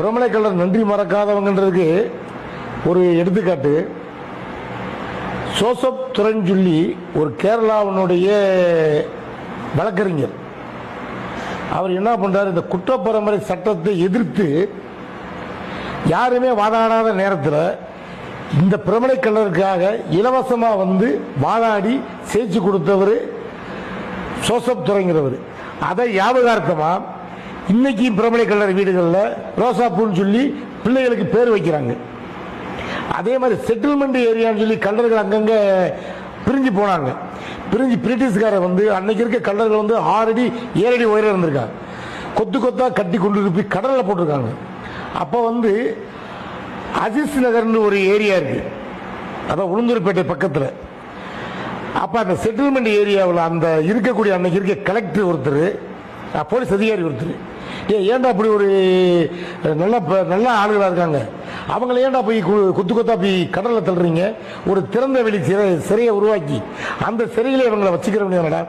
பிரமலை கல்லர் நன்றி மறக்காதவங்கன்றதுக்கு ஒரு எடுத்துக்காட்டு. சோசப் துரஞ்சொல்லி ஒரு கேரளாவினுடைய வழக்கறிஞர். அவர் என்ன பண்ணுறாரு இந்த குற்றப்பரம்பரை சட்டத்தை எதிர்த்து யாருமே வாதாடாத நேரத்தில் இந்த பிரமலை கல்லருக்காக இலவசமாக வந்து வாதாடி செய்து கொடுத்தவர் சோசப் துறைங்கிறவர் அதை யாபகார்த்தமாக இன்னைக்கு பிரமலை கல்லறை வீடுகளில் ரோசாப்பூன்னு சொல்லி பிள்ளைகளுக்கு பேர் வைக்கிறாங்க. அதே மாதிரி செட்டில்மெண்ட் ஏரியான்னு சொல்லி கல்லர்கள் அங்கங்கே பிரிஞ்சு போனாங்க. பிரிஞ்சு பிரிட்டிஷ்காரர் வந்து அன்னைக்கு இருக்க கல்லர்கள் வந்து ஆறடி ஏழடி ஏழு உயரம் இருந்திருக்காங்க கொத்து கொத்தா கட்டி கொண்டு இருப்பி கடலில் போட்டிருக்காங்க. அப்போ வந்து அஜிஸ் நகர்னு ஒரு ஏரியா இருக்கு. அதான் உளுந்தூர்பேட்டை பக்கத்தில். அப்போ அந்த செட்டில்மெண்ட் ஏரியாவில் அந்த இருக்கக்கூடிய அன்னைக்கு இருக்க கலெக்டர் ஒருத்தர் போலீஸ் அதிகாரி ஒருத்தர். ஏ ஏன்டா அப்படி ஒரு நல்ல ப- நல்ல ஆளுகளாக இருக்காங்க? அவங்கள ஏன்டா போய் கு- குத்து கொத்தா போய் கடலில் தள்ளுறீங்க? ஒரு திறந்த வெளி சிறை சிறையை உருவாக்கி அந்த சிறையில இவங்களை வச்சுக்கிற முடியாதடா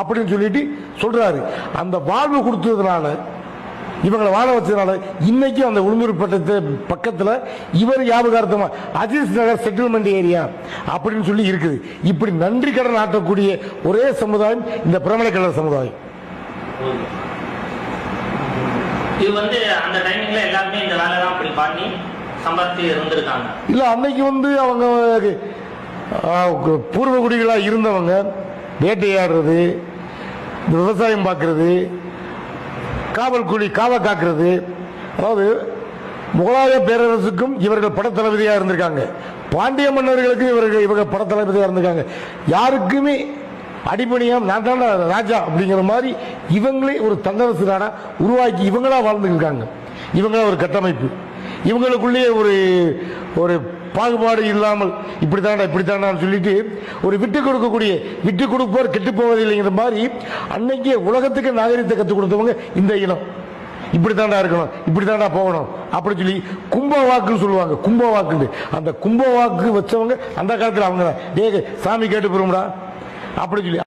அப்படின்னு சொல்லிட்டு சொல்கிறாரு அந்த வாழ்வு கொடுத்ததுனால இவங்களை வாழ வச்சதுனால இன்னைக்கும் அந்த உளுந்தூர்பேட்டை பக்கத்தில் இவர் யாபகார்த்தமாக அஜீஸ் நகர் செட்டில்மெண்ட் ஏரியா அப்படின்னு சொல்லி இருக்குது. இப்படி நன்றி கடன் ஆட்டக்கூடிய ஒரே சமுதாயம் இந்த பிரமலை சமுதாயம். இது வந்து அந்த டைமிங்ல எல்லாருமே இந்த வேலை தான் அப்படி பண்ணி சம்பாதிச்சு இருந்திருக்காங்க. இல்ல அன்னைக்கு வந்து அவங்க ஆஹ், பூர்வ குடிகளா இருந்தவங்க வேட்டையாடுறது விவசாயம் பார்க்கறது காவல் கூலி காவல் காக்கிறது அதாவது முகலாய பேரரசுக்கும் இவர்கள் படத்தளபதியாக இருந்திருக்காங்க. பாண்டிய மன்னர்களுக்கும் இவர்கள் இவங்க படத்தளபதியாக இருந்திருக்காங்க. யாருக்குமே அடிபணியாம் நான் தான் ராஜா அப்படிங்கிற மாதிரி இவங்களே ஒரு தன்னரசு உருவாக்கி இவங்களா வாழ்ந்துருக்காங்க இவங்களா ஒரு கட்டமைப்பு. இவங்களுக்குள்ளேயே ஒரு ஒரு பாகுபாடு இல்லாமல் இப்படித்தாண்டா இப்படித்தாண்டான்னு சொல்லிட்டு ஒரு விட்டு கொடுக்கக்கூடிய விட்டு கொடுப்போர் கெட்டு போவதில்லைங்கிற மாதிரி அன்னைக்கே உலகத்துக்கு நாகரிகத்தை கற்றுக் கொடுத்தவங்க இந்த இனம். இப்படித்தாண்டா இருக்கணும் இப்படித்தாண்டா போகணும் அப்படின்னு சொல்லி கும்ப வாக்குன்னு சொல்லுவாங்க கும்ப வாக்குன்னு அந்த கும்ப வாக்கு வச்சவங்க அந்த காலத்தில் அவங்க தான் சாமி கேட்டு போறோம்டா அப்படின்னு சொல்லி